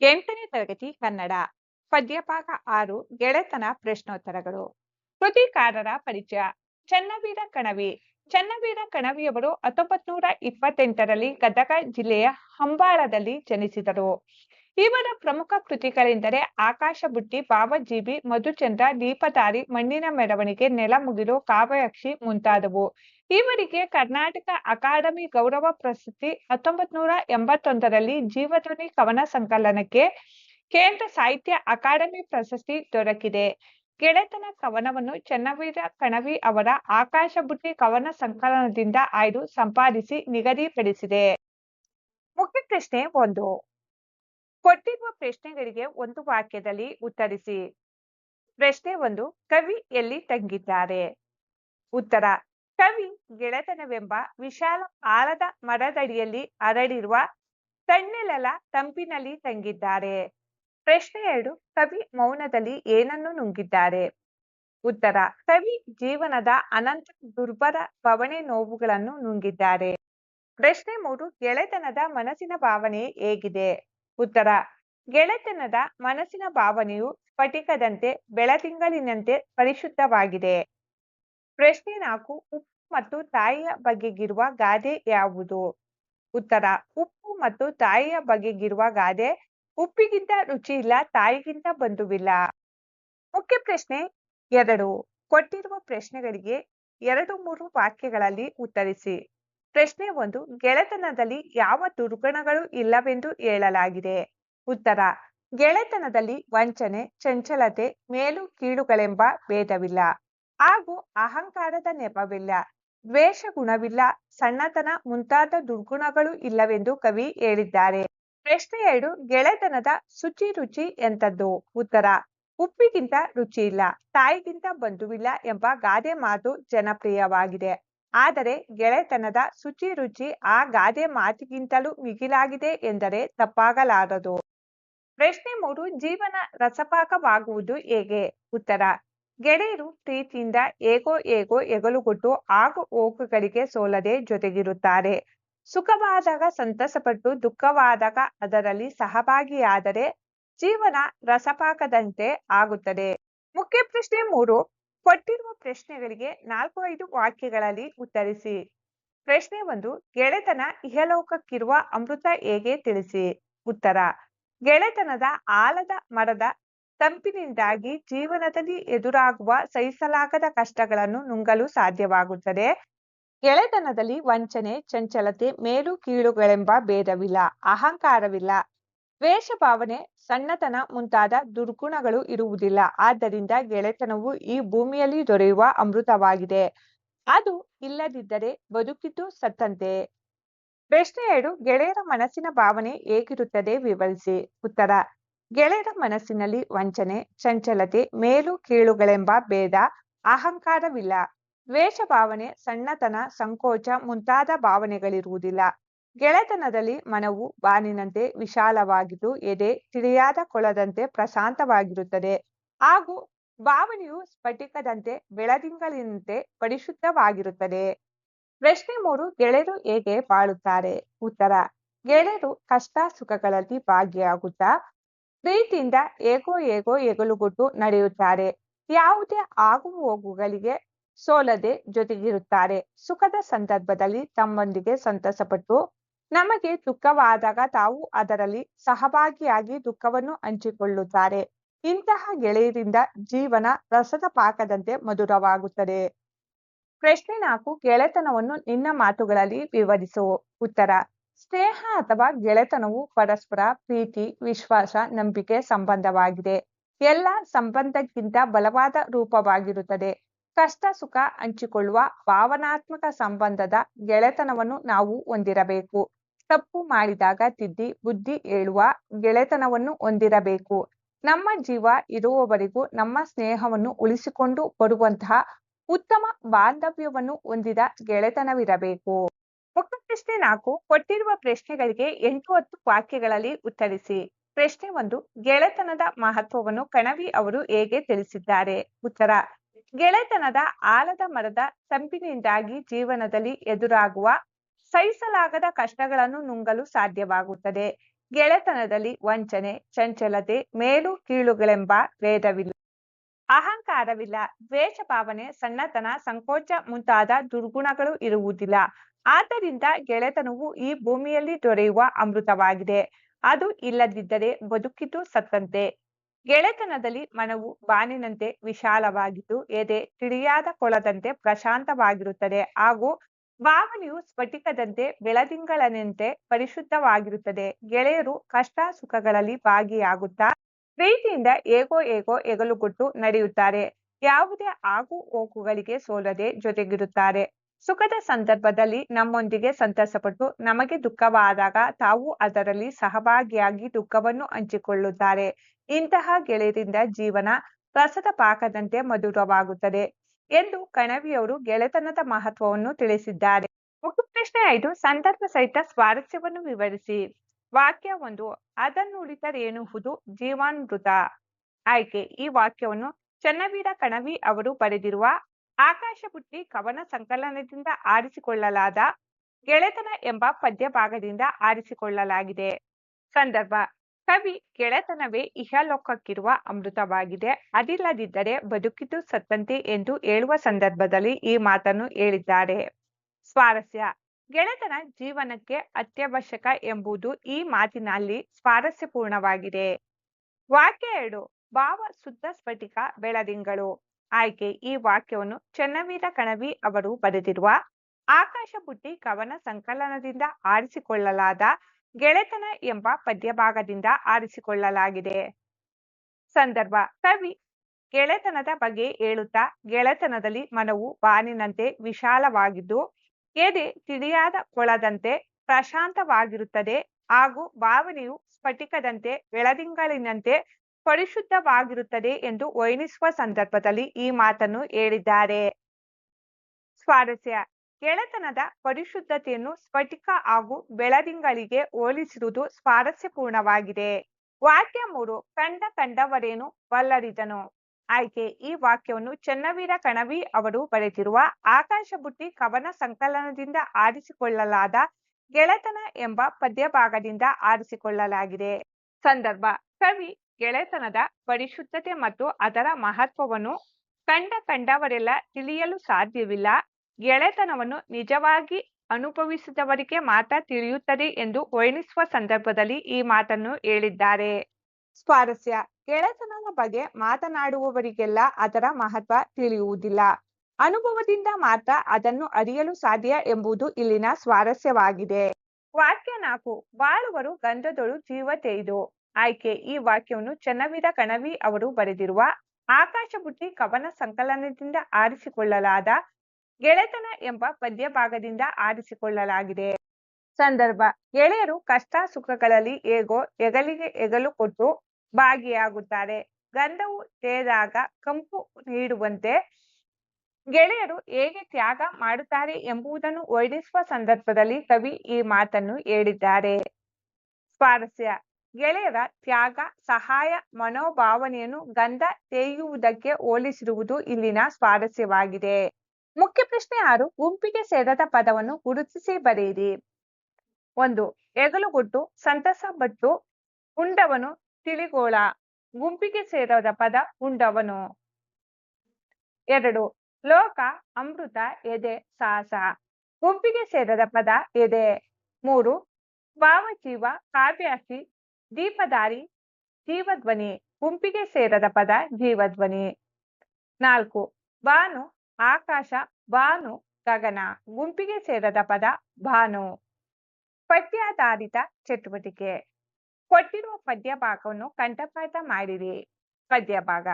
ಎಂಟನೇ ತರಗತಿ ಕನ್ನಡ, ಪದ್ಯಭಾಗ ಆರು, ಗೆಳೆತನ ಪ್ರಶ್ನೋತ್ತರಗಳು. ಕೃತಿಕಾರರ ಪರಿಚಯ, ಚನ್ನವೀರ ಕಣವಿ. ಚನ್ನವೀರ ಕಣವಿಯವರು ಹತ್ತೊಂಬತ್ ನೂರ ಇಪ್ಪತ್ತೆಂಟರಲ್ಲಿ ಗದಗ ಜಿಲ್ಲೆಯ ಹಂಬಾಳದಲ್ಲಿ ಜನಿಸಿದರು. ಇವರ ಪ್ರಮುಖ ಕೃತಿಗಳೆಂದರೆ ಆಕಾಶ ಬುಟ್ಟಿ ಭಾವಜೀವಿ ಮಧುಚಂದ್ರ ದೀಪದಾರಿ ಮಣ್ಣಿನ ಮೆರವಣಿಗೆ ನೆಲಮುಗಿಲು ಕಾವ್ಯಾಕ್ಷಿ ಮುಂತಾದವು. ಇವರಿಗೆ ಕರ್ನಾಟಕ ಅಕಾಡೆಮಿ ಗೌರವ ಪ್ರಶಸ್ತಿ ಹತ್ತೊಂಬತ್ ನೂರ ಎಂಬತ್ತೊಂದರಲ್ಲಿ ಜೀವಧ್ವನಿ ಕವನ ಸಂಕಲನಕ್ಕೆ ಕೇಂದ್ರ ಸಾಹಿತ್ಯ ಅಕಾಡೆಮಿ ಪ್ರಶಸ್ತಿ ದೊರಕಿದೆ. ಗೆಳೆತನ ಕವನವನ್ನು ಚನ್ನವೀರ ಕಣವಿ ಅವರ ಆಕಾಶ ಬುಟ್ಟಿ ಕವನ ಸಂಕಲನದಿಂದ ಆಯ್ದು ಸಂಪಾದಿಸಿ ನಿಗದಿಪಡಿಸಿದೆ. ಮುಖ್ಯ ಪ್ರಶ್ನೆ ಒಂದು. ಕೊಟ್ಟಿರುವ ಪ್ರಶ್ನೆಗಳಿಗೆ ಒಂದು ವಾಕ್ಯದಲ್ಲಿ ಉತ್ತರಿಸಿ. ಪ್ರಶ್ನೆ ಒಂದು, ಕವಿ ಎಲ್ಲಿ ತಂಗಿದ್ದಾರೆ? ಉತ್ತರ, ಕವಿ ಗೆಳೆತನವೆಂಬ ವಿಶಾಲ ಆಳದ ಮರದಡಿಯಲ್ಲಿ ಅರಳಿರುವ ತಣ್ಣೆಲಲ ತಂಪಿನಲ್ಲಿ ತಂಗಿದ್ದಾರೆ. ಪ್ರಶ್ನೆ ಎರಡು, ಕವಿ ಮೌನದಲ್ಲಿ ಏನನ್ನು ನುಂಗಿದ್ದಾರೆ? ಉತ್ತರ, ಕವಿ ಜೀವನದ ಅನಂತ ದುರ್ಬರ ಬವಣೆ ನೋವುಗಳನ್ನು ನುಂಗಿದ್ದಾರೆ. ಪ್ರಶ್ನೆ ಮೂರು, ಗೆಳೆತನದ ಮನಸ್ಸಿನ ಭಾವನೆ ಹೇಗಿದೆ? ಉತ್ತರ, ಗೆಳೆತನದ ಮನಸ್ಸಿನ ಭಾವನೆಯು ಸ್ಫಟಿಕದಂತೆ ಬೆಳತಿಂಗಳಿನಂತೆ ಪರಿಶುದ್ಧವಾಗಿದೆ. ಪ್ರಶ್ನೆ ನಾಲ್ಕು, ಉಪ್ಪು ಮತ್ತು ತಾಯಿಯ ಬಗೆಗಿರುವ ಗಾದೆ ಯಾವುದು? ಉತ್ತರ, ಉಪ್ಪು ಮತ್ತು ತಾಯಿಯ ಬಗೆಗಿರುವ ಗಾದೆ, ಉಪ್ಪಿಗಿಂತ ರುಚಿ ಇಲ್ಲ, ತಾಯಿಗಿಂತ ಬಂಧುವಿಲ್ಲ. ಮುಖ್ಯ ಪ್ರಶ್ನೆ ಎರಡು, ಕೊಟ್ಟಿರುವ ಪ್ರಶ್ನೆಗಳಿಗೆ ಎರಡು, ಮೂರು ವಾಕ್ಯಗಳಲ್ಲಿ ಉತ್ತರಿಸಿ. ಪ್ರಶ್ನೆ ಒಂದು, ಗೆಳೆತನದಲ್ಲಿ ಯಾವ ದುರ್ಗುಣಗಳು ಇಲ್ಲವೆಂದು ಹೇಳಲಾಗಿದೆ. ಉತ್ತರ, ಗೆಳೆತನದಲ್ಲಿ ವಂಚನೆ, ಚಂಚಲತೆ, ಮೇಲು ಕೀಳುಗಳೆಂಬ ಭೇದವಿಲ್ಲ. ಹಾಗೂ ಅಹಂಕಾರದ ನೆಪವಿಲ್ಲ. ದ್ವೇಷ ಗುಣವಿಲ್ಲ. ಸಣ್ಣತನ ಮುಂತಾದ ದುರ್ಗುಣಗಳು ಇಲ್ಲವೆಂದು ಕವಿ ಹೇಳಿದ್ದಾರೆ. ಪ್ರಶ್ನೆ ಎರಡು, ಗೆಳೆತನದ ಶುಚಿ ರುಚಿ ಎಂತದ್ದು ಉತ್ತರ, ಉಪ್ಪಿಗಿಂತ ರುಚಿ ಇಲ್ಲ, ತಾಯಿಗಿಂತ ಬಂಧುವಿಲ್ಲ ಎಂಬ ಗಾದೆ ಮಾತು ಜನಪ್ರಿಯವಾಗಿದೆ. ಆದರೆ ಗೆಳೆತನದ ಶುಚಿ ರುಚಿ ಆ ಗಾದೆ ಮಾತಿಗಿಂತಲೂ ಮಿಗಿಲಾಗಿದೆ ಎಂದರೆ ತಪ್ಪಾಗಲಾರದು. ಪ್ರಶ್ನೆ ಮೂರು, ಜೀವನ ರಸಪಾಕವಾಗುವುದು ಹೇಗೆ? ಉತ್ತರ, ಗೆಳೆಯರು ಪ್ರೀತಿಯಿಂದ ಹೇಗೋ ಹೇಗೋ ಎಗಲುಗೊಟ್ಟು ಆಗು ಹೋಗುಗಳಿಗೆ ಸೋಲದೆ ಜೊತೆಗಿರುತ್ತಾರೆ. ಸುಖವಾದಾಗ ಸಂತಸಪಟ್ಟು ದುಃಖವಾದಾಗ ಅದರಲ್ಲಿ ಸಹಭಾಗಿಯಾದರೆ ಜೀವನ ರಸಪಾಕದಂತೆ ಆಗುತ್ತದೆ. ಮುಖ್ಯ ಪ್ರಶ್ನೆ ಮೂರು ಕೊಟ್ಟಿರುವ ಪ್ರಶ್ನೆಗಳಿಗೆ ನಾಲ್ಕು ಐದು ವಾಕ್ಯಗಳಲ್ಲಿ ಉತ್ತರಿಸಿ. ಪ್ರಶ್ನೆ ಒಂದು, ಗೆಳೆತನ ಇಹಲೋಕಕ್ಕಿರುವ ಅಮೃತ ಹೇಗೆ ತಿಳಿಸಿ? ಉತ್ತರ, ಗೆಳೆತನದ ಆಲದ ಮರದ ತಂಪಿನಿಂದಾಗಿ ಜೀವನದಲ್ಲಿ ಎದುರಾಗುವ ಸಹಿಸಲಾಗದ ಕಷ್ಟಗಳನ್ನು ನುಂಗಲು ಸಾಧ್ಯವಾಗುತ್ತದೆ. ಗೆಳೆತನದಲ್ಲಿ ವಂಚನೆ, ಚಂಚಲತೆ, ಮೇಲು, ಕೀಳುಗಳೆಂಬ ಭೇದವಿಲ್ಲ, ಅಹಂಕಾರವಿಲ್ಲ. ದ್ವೇಷ ಭಾವನೆ ಸಣ್ಣತನ ಮುಂತಾದ ದುರ್ಗುಣಗಳು ಇರುವುದಿಲ್ಲ. ಆದ್ದರಿಂದ ಗೆಳೆತನವು ಈ ಭೂಮಿಯಲ್ಲಿ ದೊರೆಯುವ ಅಮೃತವಾಗಿದೆ. ಅದು ಇಲ್ಲದಿದ್ದರೆ ಬದುಕಿದ್ದು ಸತ್ತಂತೆ. ಪ್ರಶ್ನೆ ಎರಡು, ಗೆಳೆಯರ ಮನಸ್ಸಿನ ಭಾವನೆ ಹೇಗಿರುತ್ತದೆ ವಿವರಿಸಿ. ಉತ್ತರ, ಗೆಳೆಯರ ಮನಸ್ಸಿನಲ್ಲಿ ವಂಚನೆ, ಚಂಚಲತೆ, ಮೇಲು ಕೀಳುಗಳೆಂಬ ಭೇದ, ಅಹಂಕಾರವಿಲ್ಲ. ದ್ವೇಷ ಭಾವನೆ ಸಣ್ಣತನ, ಸಂಕೋಚ ಮುಂತಾದ ಭಾವನೆಗಳಿರುವುದಿಲ್ಲ. ಗೆಳೆತನದಲ್ಲಿ ಮನವು ಬಾನಿನಂತೆ ವಿಶಾಲವಾಗಿದ್ದು ಎದೆ ತಿಳಿಯಾದ ಕೊಳದಂತೆ ಪ್ರಶಾಂತವಾಗಿರುತ್ತದೆ. ಹಾಗೂ ಭಾವನೆಯು ಸ್ಫಟಿಕದಂತೆ ಬೆಳದಿಂಗಳಿನಂತೆ ಪರಿಶುದ್ಧವಾಗಿರುತ್ತದೆ. ಪ್ರಶ್ನೆ ಮೂರು, ಗೆಳೆಯರು ಹೇಗೆ ಬಾಳುತ್ತಾರೆ? ಉತ್ತರ, ಗೆಳೆಯರು ಕಷ್ಟ ಸುಖಗಳಲ್ಲಿ ಭಾಗಿಯಾಗುತ್ತಾ ಪ್ರೀತಿಯಿಂದ ಹೇಗೋ ಹೇಗೋ ಎಗಲುಗುಟ್ಟು ನಡೆಯುತ್ತಾರೆ. ಯಾವುದೇ ಆಗು ಹೋಗುಗಳಿಗೆ ಸೋಲದೆ ಜೊತೆಗಿರುತ್ತಾರೆ. ಸುಖದ ಸಂದರ್ಭದಲ್ಲಿ ತಮ್ಮೊಂದಿಗೆ ಸಂತಸಪಟ್ಟು ನಮಗೆ ದುಃಖವಾದಾಗ ತಾವು ಅದರಲ್ಲಿ ಸಹಭಾಗಿಯಾಗಿ ದುಃಖವನ್ನು ಹಂಚಿಕೊಳ್ಳುತ್ತಾರೆ. ಇಂತಹ ಗೆಳೆಯರಿಂದ ಜೀವನ ರಸದ ಪಾಕದಂತೆ ಮಧುರವಾಗುತ್ತದೆ. ಪ್ರಶ್ನೆ ನಾಲ್ಕು, ಗೆಳೆತನವನ್ನು ನಿನ್ನ ಮಾತುಗಳಲ್ಲಿ ವಿವರಿಸು. ಉತ್ತರ, ಸ್ನೇಹ ಅಥವಾ ಗೆಳೆತನವು ಪರಸ್ಪರ ಪ್ರೀತಿ, ವಿಶ್ವಾಸ, ನಂಬಿಕೆ ಸಂಬಂಧವಾಗಿದೆ. ಎಲ್ಲ ಸಂಬಂಧಕ್ಕಿಂತ ಬಲವಾದ ರೂಪವಾಗಿರುತ್ತದೆ. ಕಷ್ಟ, ಸುಖ ಹಂಚಿಕೊಳ್ಳುವ ಭಾವನಾತ್ಮಕ ಸಂಬಂಧದ ಗೆಳೆತನವನ್ನು ನಾವು ಹೊಂದಿರಬೇಕು. ತಪ್ಪು ಮಾಡಿದಾಗ ತಿದ್ದಿ ಬುದ್ಧಿ ಹೇಳುವ ಗೆಳೆತನವನ್ನು ಹೊಂದಿರಬೇಕು. ನಮ್ಮ ಜೀವ ಇರುವವರೆಗೂ ನಮ್ಮ ಸ್ನೇಹವನ್ನು ಉಳಿಸಿಕೊಂಡು ಬರುವಂತಹ ಉತ್ತಮ ಬಾಂಧವ್ಯವನ್ನು ಹೊಂದಿದ ಗೆಳೆತನವಿರಬೇಕು. ಮುಖ ಪ್ರಶ್ನೆ ನಾಲ್ಕು, ಕೊಟ್ಟಿರುವ ಪ್ರಶ್ನೆಗಳಿಗೆ ಎಂಟು ಹತ್ತು ವಾಕ್ಯಗಳಲ್ಲಿ ಉತ್ತರಿಸಿ. ಪ್ರಶ್ನೆ ಒಂದು, ಗೆಳೆತನದ ಮಹತ್ವವನ್ನು ಕಣವಿ ಅವರು ಹೇಗೆ ತಿಳಿಸಿದ್ದಾರೆ? ಉತ್ತರ, ಗೆಳೆತನದ ಆಲದ ಮರದ ಸಂಪಿನಿಂದಾಗಿ ಜೀವನದಲ್ಲಿ ಎದುರಾಗುವ ಸಹಿಸಲಾಗದ ಕಷ್ಟಗಳನ್ನು ನುಂಗಲು ಸಾಧ್ಯವಾಗುತ್ತದೆ. ಗೆಳೆತನದಲ್ಲಿ ವಂಚನೆ, ಚಂಚಲತೆ, ಮೇಲು ಕೀಳುಗಳೆಂಬ ಭೇದವಿಲ್ಲ. ಅಹಂಕಾರವಿಲ್ಲ. ದ್ವೇಷ ಭಾವನೆ ಸಣ್ಣತನ, ಸಂಕೋಚ ಮುಂತಾದ ದುರ್ಗುಣಗಳು ಇರುವುದಿಲ್ಲ. ಆದ್ದರಿಂದ ಗೆಳೆತನವು ಈ ಭೂಮಿಯಲ್ಲಿ ದೊರೆಯುವ ಅಮೃತವಾಗಿದೆ. ಅದು ಇಲ್ಲದಿದ್ದರೆ ಬದುಕಿತು ಸತ್ತಂತೆ. ಗೆಳೆತನದಲ್ಲಿ ಮನವು ಬಾನಿನಂತೆ ವಿಶಾಲವಾಗಿದ್ದು ಎದೆ, ತಿಳಿಯಾದ ಕೊಳದಂತೆ ಪ್ರಶಾಂತವಾಗಿರುತ್ತದೆ ಹಾಗೂ ಭಾವನೆಯು ಸ್ಫಟಿಕದಂತೆ ಬೆಳದಿಂಗಳನಂತೆ ಪರಿಶುದ್ಧವಾಗಿರುತ್ತದೆ. ಗೆಳೆಯರು ಕಷ್ಟ ಸುಖಗಳಲ್ಲಿ ಭಾಗಿಯಾಗುತ್ತಾ ಪ್ರೀತಿಯಿಂದ ಹೇಗೋ ಏಗೋ ಎಗಲುಗೊಟ್ಟು ನಡೆಯುತ್ತಾರೆ. ಯಾವುದೇ ಆಗು ಹೋಗುಗಳಿಗೆ ಸೋಲದೆ ಜೊತೆಗಿರುತ್ತಾರೆ. ಸುಖದ ಸಂದರ್ಭದಲ್ಲಿ ನಮ್ಮೊಂದಿಗೆ ಸಂತಸಪಟ್ಟು ನಮಗೆ ದುಃಖವಾದಾಗ ತಾವು ಅದರಲ್ಲಿ ಸಹಭಾಗಿಯಾಗಿ ದುಃಖವನ್ನು ಹಂಚಿಕೊಳ್ಳುತ್ತಾರೆ. ಇಂತಹ ಗೆಳೆಯರಿಂದ ಜೀವನ ರಸದ ಪಾಕದಂತೆ ಮಧುರವಾಗುತ್ತದೆ. ಎಂದು ಕಣವಿಯವರು ಗೆಳೆತನದ ಮಹತ್ವವನ್ನು ತಿಳಿಸಿದ್ದಾರೆ. ಪ್ರಶ್ನೆ ಐದು, ಸಂದರ್ಭ ಸಹಿತ ಸ್ವಾರಸ್ಯವನ್ನು ವಿವರಿಸಿ. ವಾಕ್ಯ ಒಂದು ಅದನ್ನುಳಿತರೇನುವುದು ಜೀವಾನೃತ ಆಯ್ಕೆ, ಈ ವಾಕ್ಯವನ್ನು ಚನ್ನವೀರ ಕಣವಿ ಅವರು ಬರೆದಿರುವ ಆಕಾಶ ಬುಟ್ಟಿ ಕವನ ಸಂಕಲನದಿಂದ ಆರಿಸಿಕೊಳ್ಳಲಾದ ಗೆಳೆತನ ಎಂಬ ಪದ್ಯ ಭಾಗದಿಂದ ಆರಿಸಿಕೊಳ್ಳಲಾಗಿದೆ. ಸಂದರ್ಭ ಕವಿ ಗೆಳೆತನವೇ ಇಹಲೋಕಕ್ಕಿರುವ ಅಮೃತವಾಗಿದೆ. ಅದಿಲ್ಲದಿದ್ದರೆ ಬದುಕಿದು ಸತ್ತಂತೆ ಎಂದು ಹೇಳುವ ಸಂದರ್ಭದಲ್ಲಿ ಈ ಮಾತನ್ನು ಹೇಳಿದ್ದಾರೆ. ಸ್ವಾರಸ್ಯ. ಗೆಳೆತನ ಜೀವನಕ್ಕೆ ಅತ್ಯವಶ್ಯಕ ಎಂಬುದು ಈ ಮಾತಿನಲ್ಲಿ ಸ್ವಾರಸ್ಯಪೂರ್ಣವಾಗಿದೆ. ವಾಕ್ಯ ಎರಡು. ಭಾವ ಶುದ್ಧ ಸ್ಫಟಿಕ ಬೆಳದಿಂಗಳು. ಆಯ್ಕೆ. ಈ ವಾಕ್ಯವನ್ನು ಚೆನ್ನವೀರ ಕಣವಿ ಅವರು ಬರೆದಿರುವ ಆಕಾಶ ಬುಟ್ಟಿ ಕವನ ಸಂಕಲನದಿಂದ ಆರಿಸಿಕೊಳ್ಳಲಾದ ಗೆಳೆತನ ಎಂಬ ಪದ್ಯಭಾಗದಿಂದ ಆರಿಸಿಕೊಳ್ಳಲಾಗಿದೆ. ಸಂದರ್ಭ, ಕವಿ ಗೆಳೆತನದ ಬಗ್ಗೆ ಹೇಳುತ್ತಾ ಗೆಳೆತನದಲ್ಲಿ ಮನವು ಬಾನಿನಂತೆ ವಿಶಾಲವಾಗಿದ್ದು, ಎದೆ ತಿಳಿಯಾದ ಕೊಳದಂತೆ ಪ್ರಶಾಂತವಾಗಿರುತ್ತದೆ ಹಾಗೂ ಭಾವನೆಯು ಸ್ಫಟಿಕದಂತೆ ಬೆಳದಿಂಗಳಿನಂತೆ ಪರಿಶುದ್ಧವಾಗಿರುತ್ತದೆ ಎಂದು ವರ್ಣಿಸುವ ಸಂದರ್ಭದಲ್ಲಿ ಈ ಮಾತನ್ನು ಹೇಳಿದ್ದಾರೆ. ಸ್ವಾರಸ್ಯ ಗೆಳೆತನದ ಪರಿಶುದ್ಧತೆಯನ್ನು ಸ್ಫಟಿಕ ಹಾಗೂ ಬೆಳದಿಂಗಳಿಗೆ ಹೋಲಿಸಿರುವುದು ಸ್ವಾರಸ್ಯಪೂರ್ಣವಾಗಿದೆ. ವಾಕ್ಯ ಮೂರು, ಕಂಡ ಕಂಡವರೇನು ಬಲ್ಲರಿದನು. ಆಯ್ಕೆ, ಈ ವಾಕ್ಯವನ್ನು ಚೆನ್ನವೀರ ಕಣವಿ ಅವರು ಬರೆದಿರುವ ಆಕಾಶ ಬುಟ್ಟಿ ಕವನ ಸಂಕಲನದಿಂದ ಆರಿಸಿಕೊಳ್ಳಲಾದ ಗೆಳೆತನ ಎಂಬ ಪದ್ಯಭಾಗದಿಂದ ಆರಿಸಿಕೊಳ್ಳಲಾಗಿದೆ. ಸಂದರ್ಭ, ಕವಿ ಗೆಳೆತನದ ಪರಿಶುದ್ಧತೆ ಮತ್ತು ಅದರ ಮಹತ್ವವನ್ನು ಕಂಡ ಕಂಡವರೆಲ್ಲ ತಿಳಿಯಲು ಸಾಧ್ಯವಿಲ್ಲ. ಗೆಳೆತನವನ್ನು ನಿಜವಾಗಿ ಅನುಭವಿಸಿದವರಿಗೆ ಮಾತ್ರ ತಿಳಿಯುತ್ತದೆ ಎಂದು ವರ್ಣಿಸುವ ಸಂದರ್ಭದಲ್ಲಿ ಈ ಮಾತನ್ನು ಹೇಳಿದ್ದಾರೆ. ಸ್ವಾರಸ್ಯ. ಗೆಳೆತನದ ಬಗ್ಗೆ ಮಾತನಾಡುವವರಿಗೆಲ್ಲ ಅದರ ಮಹತ್ವ ತಿಳಿಯುವುದಿಲ್ಲ. ಅನುಭವದಿಂದ ಮಾತ್ರ ಅದನ್ನು ಅರಿಯಲು ಸಾಧ್ಯ ಎಂಬುದು ಇಲ್ಲಿನ ಸ್ವಾರಸ್ಯವಾಗಿದೆ. ವಾಕ್ಯ ನಾಲ್ಕು. ಬಾಳುವರು ಗಂಧದೊಳು ಇದು ಆಯ್ಕೆ. ಈ ವಾಕ್ಯವನ್ನು ಚನ್ನವೀರ ಕಣವಿ ಅವರು ಬರೆದಿರುವ ಆಕಾಶ ಬುಟ್ಟಿ ಕವನ ಸಂಕಲನದಿಂದ ಆರಿಸಿಕೊಳ್ಳಲಾದ ಗೆಳೆತನ ಎಂಬ ಪದ್ಯ ಭಾಗದಿಂದ ಆರಿಸಿಕೊಳ್ಳಲಾಗಿದೆ. ಸಂದರ್ಭ, ಗೆಳೆಯರು ಕಷ್ಟ ಸುಖಗಳಲ್ಲಿ ಹೇಗೋ ಎಗಲಿಗೆ ಎಗಲು ಕೊಟ್ಟು ಭಾಗಿಯಾಗುತ್ತಾರೆ. ಗಂಧವು ತೇದಾಗ ಕಂಪು ನೀಡುವಂತೆ ಗೆಳೆಯರು ಹೇಗೆ ತ್ಯಾಗ ಮಾಡುತ್ತಾರೆ ಎಂಬುದನ್ನು ವರ್ಣಿಸುವ ಸಂದರ್ಭದಲ್ಲಿ ಕವಿ ಈ ಮಾತನ್ನು ಹೇಳಿದ್ದಾರೆ. ಸ್ವಾರಸ್ಯ, ಗೆಳೆಯರ ತ್ಯಾಗ, ಸಹಾಯ, ಮನೋಭಾವನೆಯನ್ನು ಗಂಧ ತೇಯುವುದಕ್ಕೆ ಹೋಲಿಸಿರುವುದು ಇಲ್ಲಿನ ಸ್ವಾರಸ್ಯವಾಗಿದೆ. ಮುಖ್ಯ ಪ್ರಶ್ನೆ ಆರು, ಗುಂಪಿಗೆ ಸೇರದ ಪದವನ್ನು ಗುರುತಿಸಿ ಬರೆಯಿರಿ. ಒಂದು, ಹೆಗಲುಗುಟ್ಟು, ಸಂತಸ ಬಟ್ಟು ಉಂಡವನು ತಿಳಿಗೋಳ, ಗುಂಪಿಗೆ ಸೇರದ ಪದ ಉಂಡವನು. ಎರಡು, ಲೋಕ, ಅಮೃತ, ಎದೆ, ಸಾಹಸ, ಗುಂಪಿಗೆ ಸೇರದ ಪದ ಎದೆ. ಮೂರು ಭಾವಜೀವ ಕಾವ್ಯಾಸಿ ದೀಪದಾರಿ ಜೀವಧ್ವನಿ, ಗುಂಪಿಗೆ ಸೇರದ ಪದ ಜೀವಧ್ವನಿ. ನಾಲ್ಕು, ಬಾನು ಆಕಾಶ ಭಾನು ಗಗನ ಗುಂಪಿಗೆ ಸೇರದ ಪದ ಭಾನು. ಪದ್ಯಾಧಾರಿತ ಚಟುವಟಿಕೆ. ಕೊಟ್ಟಿರುವ ಪದ್ಯ ಭಾಗವನ್ನು ಕಂಠಪಾಠ ಮಾಡಿರಿ. ಪದ್ಯ ಭಾಗ